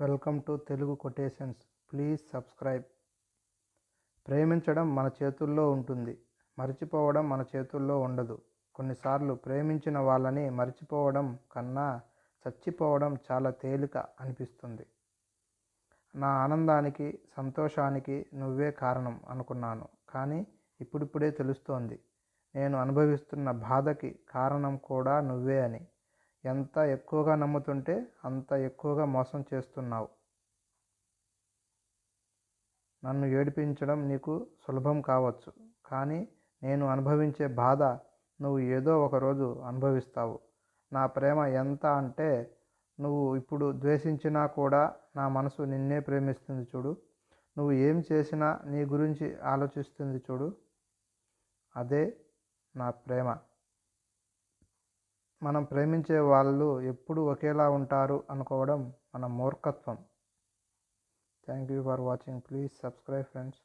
Welcome to Telugu quotations. Please subscribe. ప్రేమించడం మన చేతుల్లో ఉంటుంది. మర్చిపోవడం మన చేతుల్లో ఉండదు. కొన్నిసార్లు ప్రేమించిన వాళ్ళని మర్చిపోవడం కన్నా చచ్చిపోవడం చాలా తేలిక అనిపిస్తుంది. నా ఆనందానికి సంతోషానికి నువ్వే కారణం అనుకున్నాను. కానీ ఇప్పుడిప్పుడే తెలుస్తోంది. నేను అనుభవిస్తున్న బాధకి కారణం కూడా నువ్వే అని. ఎంత ఎక్కువగా నమ్ముతుంటే అంత ఎక్కువగా మోసం చేస్తున్నావు. నన్ను ఏడిపించడం నీకు సులభం కావచ్చు కానీ నేను అనుభవించే బాధ నువ్వు ఏదో ఒకరోజు అనుభవిస్తావు. నా ప్రేమ ఎంత అంటే నువ్వు ఇప్పుడు ద్వేషించినా కూడా నా మనసు నిన్నే ప్రేమిస్తుంది చూడు. నువ్వు ఏం చేసినా నీ గురించి ఆలోచిస్తుంది చూడు. అదే నా ప్రేమ. మనం ప్రేమించే వాళ్ళు ఎప్పుడు ఒకేలా ఉంటారు అనుకోవడం మన మూర్ఖత్వం. Thank you for watching please subscribe friends